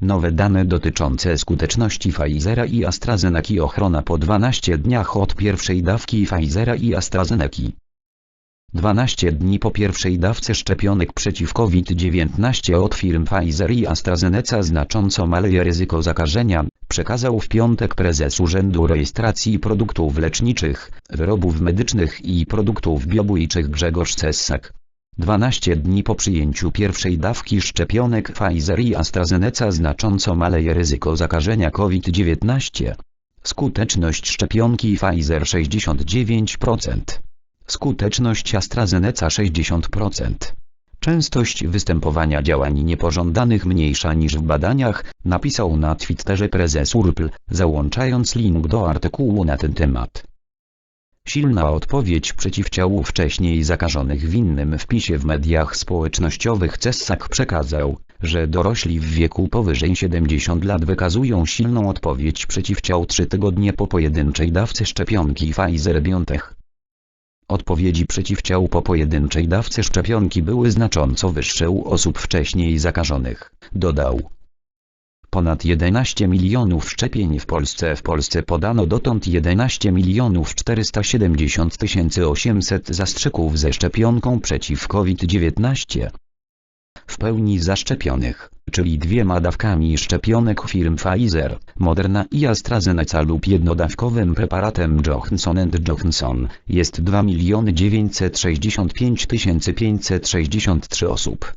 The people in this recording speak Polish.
Nowe dane dotyczące skuteczności Pfizera i AstraZeneca ochrona po 12 dniach od pierwszej dawki Pfizera i AstraZeneca. 12 dni po pierwszej dawce szczepionek przeciw COVID-19 od firm Pfizer i AstraZeneca znacząco maleje ryzyko zakażenia, przekazał w piątek prezes Urzędu Rejestracji Produktów Leczniczych, Wyrobów Medycznych i Produktów Biobójczych Grzegorz Cessak. 12 dni po przyjęciu pierwszej dawki szczepionek Pfizer i AstraZeneca znacząco maleje ryzyko zakażenia COVID-19. Skuteczność szczepionki Pfizer 69%. Skuteczność AstraZeneca 60%. Częstość występowania działań niepożądanych mniejsza niż w badaniach, napisał na Twitterze prezes URPL, załączając link do artykułu na ten temat. Silna odpowiedź przeciwciału wcześniej zakażonych w innym wpisie w mediach społecznościowych Cessak przekazał, że dorośli w wieku powyżej 70 lat wykazują silną odpowiedź przeciwciał 3 tygodnie po pojedynczej dawce szczepionki Pfizer-BioNTech. Odpowiedzi przeciwciał po pojedynczej dawce szczepionki były znacząco wyższe u osób wcześniej zakażonych, dodał. Ponad 11 milionów szczepień w Polsce W Polsce podano dotąd 11 milionów 470 tysięcy 800 zastrzyków ze szczepionką przeciw COVID-19. W pełni zaszczepionych, czyli dwiema dawkami szczepionek firm Pfizer, Moderna i AstraZeneca lub jednodawkowym preparatem Johnson Johnson, jest 2 965 563 osób.